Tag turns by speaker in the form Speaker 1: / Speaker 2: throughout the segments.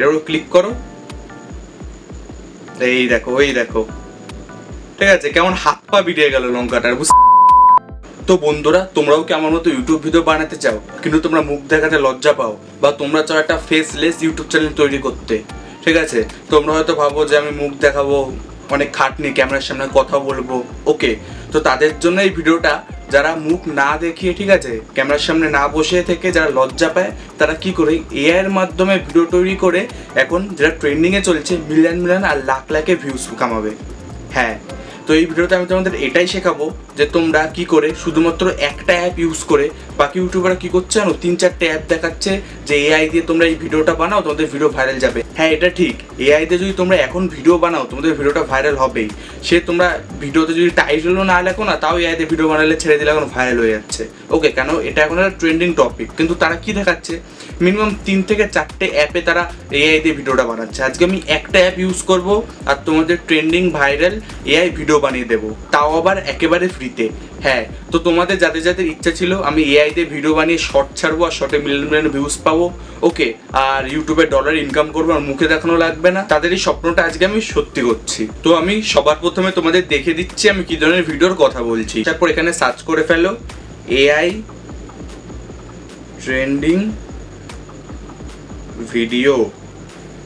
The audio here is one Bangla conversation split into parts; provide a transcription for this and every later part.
Speaker 1: এর উপর ক্লিক করো। এই দেখো এই দেখো। ঠিক আছে, কেমন হাত পা বিড়িয়ে গেল লঙ্কাটার তো বন্ধুরা, তোমরাও কি আমার মতো ইউটিউব ভিডিও বানাতে চাও? কিন্তু তোমরা মুখ দেখাতে লজ্জা পাও, বা তোমরা চাও একটা ফেসলেস ইউটিউব চ্যানেল তৈরি করতে। ঠিক আছে, তোমরা হয়তো ভাবো যে আমি মুখ দেখাবো, অনেক খাটনি, ক্যামেরার সামনে কথা বলব। ওকে তো তাদের জন্য এই ভিডিওটা যারা মুখ না দেখিয়ে, ঠিক আছে, ক্যামেরার সামনে না বসে থেকে যারা লজ্জা পায়, তারা কি করে? এআই এর মাধ্যমে ভিডিও তৈরি করে এখন যেটা ট্রেন্ডিংয়ে চলছে মিলিয়ন মিলিয়ন আর লাখ, লাখে ভিউজ কামাবে। হ্যাঁ তো এই ভিডিওতে আমি তোমাদের এটাই শেখাবো যে তোমরা কি করে শুধুমাত্র একটা অ্যাপ ইউজ করে, বাকি ইউটিউবাররা কী করছে? জানো তিন, চারটে অ্যাপ দেখাচ্ছে যে এআই দিয়ে তোমরা এই ভিডিওটা বানাও, তোমাদের ভিডিও ভাইরাল যাবে। হ্যাঁ এটা ঠিক। এআই দিয়ে যদি তোমরা এখন ভিডিও বানাও, তোমাদের ভিডিওটা ভাইরাল হবেই। সে তোমরা ভিডিওতে যদি টাইটেলও না লেখো না, তাও এআই দিয়ে ভিডিও বানালে ছেড়ে দিলে এখন ভাইরাল হয়ে যাচ্ছে। ওকে কেন? এটা এখন একটা ট্রেন্ডিং টপিক কিন্তু তারা কি দেখাচ্ছে? মিনিমাম তিন থেকে চারটে অ্যাপে তারা এআই দিয়ে ভিডিওটা বানাচ্ছে। আজকে আমি একটা অ্যাপ ইউজ করব আর তোমাদের ট্রেন্ডিং ভাইরাল এআই ভিডিও বানিয়ে দেবো। তাও আবার একেবারে ফ্রিতে হ্যাঁ তো তোমাদের যাদের যাদের ইচ্ছা ছিল, আমি এআই দিয়ে ভিডিও বানিয়ে শর্ট ছাড়বো আর শর্টে মিলিয়ন মিলিয়ন ভিউজ পাবো। ওকে, আর ইউটিউবে ডলার ইনকাম করব আর মুখে দেখানো লাগবে না। তাদের এই স্বপ্নটা আজকে আমি সত্যি করছি। তো আমি সবার প্রথমে তোমাদের দেখে দিচ্ছি আমি কি ধরনের ভিডিওর কথা বলছি। তারপর এখানে সার্চ করে ফেলো। এআই ট্রেন্ডিং ভিডিও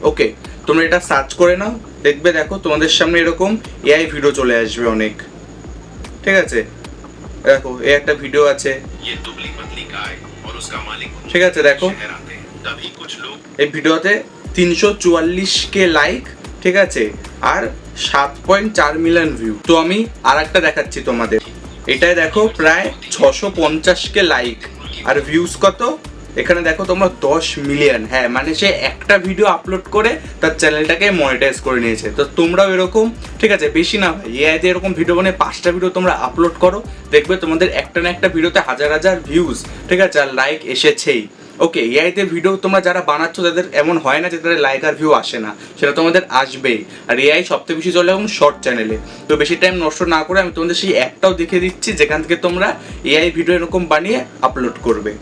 Speaker 1: ওকে, তোমরা এটা সার্চ করে নাও। দেখবে দেখো তোমাদের সামনে এরকম এআই ভিডিও চলে আসবে অনেক। ঠিক আছে? দেখো এ একটা ভিডিও আছে। ঠিক আছে দেখো। এই ভিডিওতে তিনশো চুয়াল্লিশ কে লাইক ঠিক আছে আর সাত পয়েন্ট চার মিলিয়ন ভিউ তো আমি আর একটা দেখাচ্ছি তোমাদের। এটাই দেখো প্রায় ছশো পঞ্চাশ কে লাইক আর ভিউজ কত? এখানে দেখো তোমরা দশ মিলিয়ন হ্যাঁ মানে সে একটা ভিডিও আপলোড করে তার চ্যানেলটাকে মনিটাইজ করে নিয়েছে। তো তোমরাও এরকম, ঠিক আছে? বেশি না ভাই এআইতে এরকম ভিডিও মানে পাঁচটা ভিডিও তোমরা আপলোড করো, দেখবে তোমাদের একটা না একটা ভিডিওতে হাজার হাজার ভিউজ ঠিক আছে? আর লাইক এসেছেই। ওকে এআইতে ভিডিও তোমরা যারা বানাচ্ছ, তাদের এমন হয় না যে তাদের লাইক আর ভিউ আসে না, সেটা তোমাদের আসবেই। আর এআই সবথেকে বেশি চলে এখন শর্ট চ্যানেলে তো বেশি টাইম নষ্ট না করে আমি তোমাদের সেই অ্যাপটাও দেখে দিচ্ছি, যেখান থেকে তোমরা এআই ভিডিও এরকম বানিয়ে আপলোড করবে।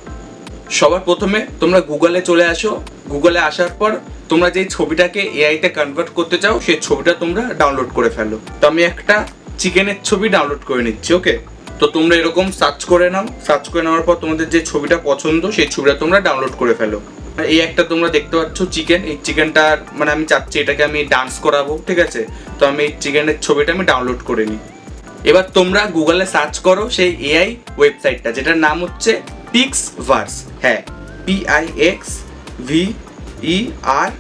Speaker 1: সবার প্রথমে তোমরা গুগলে চলে আসো। গুগলে আসার পর তোমরা যেই ছবিটাকে এআইতে কনভার্ট করতে চাও, সেই ছবিটা তোমরা ডাউনলোড করে ফেলো। তো আমি একটা চিকেনের ছবি ডাউনলোড করে নিচ্ছি ওকে তো তোমরা এরকম সার্চ করে নাও। সার্চ করে নেওয়ার পর তোমাদের যে ছবিটা পছন্দ, সেই ছবিটা তোমরা ডাউনলোড করে ফেলো। এই একটা তোমরা দেখতে পাচ্ছ, চিকেন। এই চিকেনটার মানে আমি চাচ্ছি এটাকে আমি ডান্স করাবো, ঠিক আছে? তো আমি এই চিকেনের ছবিটা আমি ডাউনলোড করে নিই। এবার তোমরা গুগলে সার্চ করো সেই এআই ওয়েবসাইটটা যেটার নাম হচ্ছে पिक्स वर्स है। P I X V E R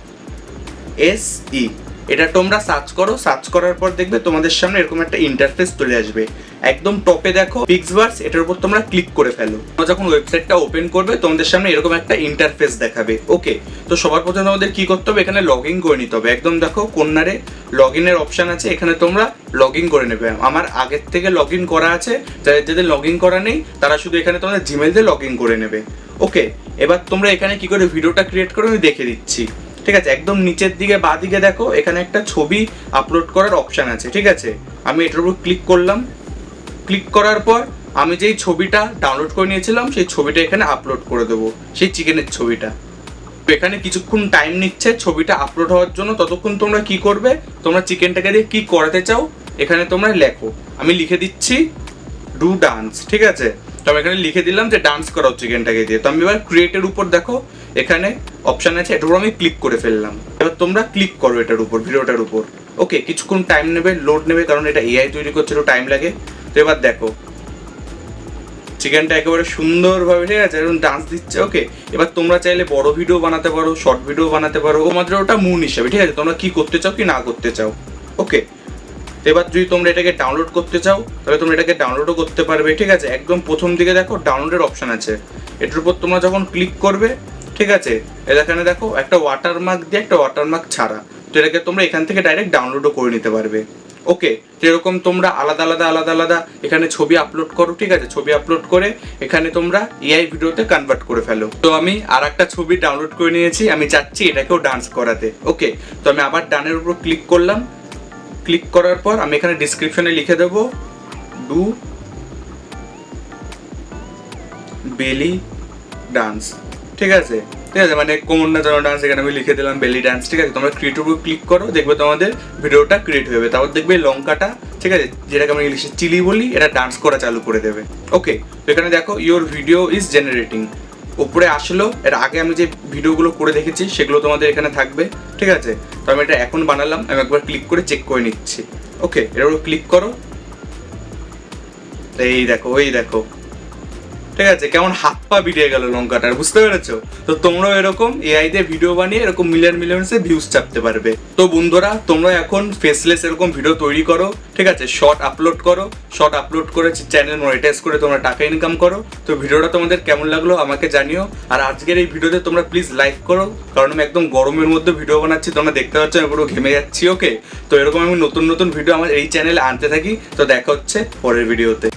Speaker 1: S E এটা তোমরা সার্চ করো সার্চ করার পর দেখবে তোমাদের সামনে এরকম একটা ইন্টারফেস চলে আসবে। একদম টপে দেখো পিক্সভার্স এটার উপর তোমরা ক্লিক করে ফেলো। তোমরা যখন ওয়েবসাইটটা ওপেন করবে, তোমাদের সামনে এরকম একটা ইন্টারফেস দেখাবে ওকে তো সবার প্রথমে তোমাদের কি করতে হবে? এখানে লগ ইন করে নিতে হবে। একদম দেখো, কন্যারে লগ ইনের অপশন আছে, এখানে তোমরা লগ ইন করে নেবে। আমার আগের থেকে লগ ইন করা আছে, যাদের যাদের লগ ইন করা নেই, তারা শুধু এখানে তোমাদের জিমেল দিয়ে লগ ইন করে নেবে ওকে এবার তোমরা এখানে কি করে ভিডিওটা ক্রিয়েট করে, আমি দেখে দিচ্ছি। ঠিক আছে, একদম নিচের দিকে বা দিকে দেখো, এখানে একটা ছবি আপলোড করার অপশন আছে, ঠিক আছে? আমি এটার উপর ক্লিক করলাম। ক্লিক করার পর আমি যেই ছবিটা ডাউনলোড করে নিয়েছিলাম, সেই ছবিটা এখানে আপলোড করে দেবো, সেই চিকেনের ছবিটা। তো এখানে কিছুক্ষণ টাইম নিচ্ছে ছবিটা আপলোড হওয়ার জন্য, ততক্ষণ তোমরা কি করবে? তোমরা চিকেনটাকে দিয়ে কি করাতে চাও, এখানে তোমরা লেখো। আমি লিখে দিচ্ছি ডু ডান্স ঠিক আছে? তো আমি এখানে লিখে দিলাম যে ডান্স করাও চিকেনটাকে দিয়ে। তো আমি এবার ক্রিয়েটের উপর দেখো এখানে অপশান আছে এটার উপর আমি ক্লিক করে ফেললাম। এবার তোমরা ক্লিক করো এটার উপর, ভিডিওটার উপর। ওকে কিছুক্ষণ টাইম নেবে লোড নেবে, কারণ এটা এআই তৈরি করছে, একটু টাইম লাগে। তো এবার দেখো। চিকেনটা একেবারে সুন্দরভাবে, ঠিক আছে? এরকম ডান্স দিচ্ছে ওকে এবার তোমরা চাইলে বড় ভিডিও বানাতে পারো শর্ট ভিডিও বানাতে পারো। তোমাদের ওটা মুন হিসাবে, ঠিক আছে? তোমরা কি করতে চাও কি না করতে চাও? ওকে এবার যদি তোমরা এটাকে ডাউনলোড করতে চাও, তাহলে তোমরা এটাকে ডাউনলোডও করতে পারবে, ঠিক আছে? একদম প্রথম দিকে দেখো ডাউনলোডের অপশন আছে। এটার উপর তোমরা যখন ক্লিক করবে ঠিক আছে? এখানে দেখো, একটা ওয়াটারমার্ক দিয়ে একটা ওয়াটারমার্ক ছাড়া। তো এটাকে তোমরা এখান থেকে ডাইরেক্ট ডাউনলোডও করে নিতে পারবে। ওকে যেরকম তোমরা আলাদা আলাদা আলাদা আলাদা এখানে ছবি আপলোড করো, ঠিক আছে? ছবি আপলোড করে এখানে তোমরা এআই ভিডিওতে কনভার্ট করে ফেলো। তো আমি আর একটা ছবি ডাউনলোড করে নিয়েছি, আমি চাচ্ছি এটাকেও ডান্স করাতে। ওকে তো আমি আবার ডানের উপর ক্লিক করলাম। ক্লিক করার পর আমি এখানে ডিসক্রিপশনে লিখে দেব ডু বেলি ডান্স ঠিক আছে? ঠিক আছে মানে কোমর নাচানো ডান্স এখানে আমি লিখে দিলাম বেলি ডান্স ঠিক আছে? তোমরা ক্রিয়েট উপর ক্লিক করো, দেখবে তোমাদের ভিডিওটা ক্রিয়েট হয়ে যাবে। তারপর দেখবে লঙ্কাটা, ঠিক আছে? যেটাকে আমরা ইংলিশে চিলি বলি, এটা ডান্স করা চালু করে দেবে। ওকে তো এখানে দেখো ইওর ভিডিও ইজ জেনারেটিং উপরে আসলো, এর আগে আমি যে ভিডিওগুলো করে দেখেছি, সেগুলো তোমাদের এখানে থাকবে, ঠিক আছে? তো আমি এটা এখন বানালাম, আমি একবার ক্লিক করে চেক করে নিচ্ছি। ওকে এর উপর ক্লিক করো। এই দেখো ওই দেখো। ঠিক আছে, কেমন হাত পা বেরিয়ে গেল লঙ্কাটার, বুঝতে পেরেছ? তো তোমরাও এরকম এআই দিয়ে ভিডিও বানিয়ে এরকম মিলিয়ন মিলিয়নসে ভিউজ চাপতে পারবে। তো বন্ধুরা, তোমরা এখন ফেসলেস এরকম ভিডিও তৈরি করো, ঠিক আছে? শর্ট আপলোড করো শর্ট আপলোড করে চ্যানেল মনিটাইজ করে তোমরা টাকা ইনকাম করো। তো ভিডিওটা তোমাদের কেমন লাগল আমাকে জানিও। আর আজকের এই ভিডিওতে তোমরা প্লিজ লাইক করো, কারণ আমি একদম গরমের মধ্যে ভিডিও বানাচ্ছি, তোমরা দেখতে পাচ্ছ আমি পুরো ঘেমে যাচ্ছি ওকে তো এরকম আমি নতুন নতুন ভিডিও আমার এই চ্যানেলে আনতে থাকি। তো দেখা হচ্ছে পরের ভিডিওতে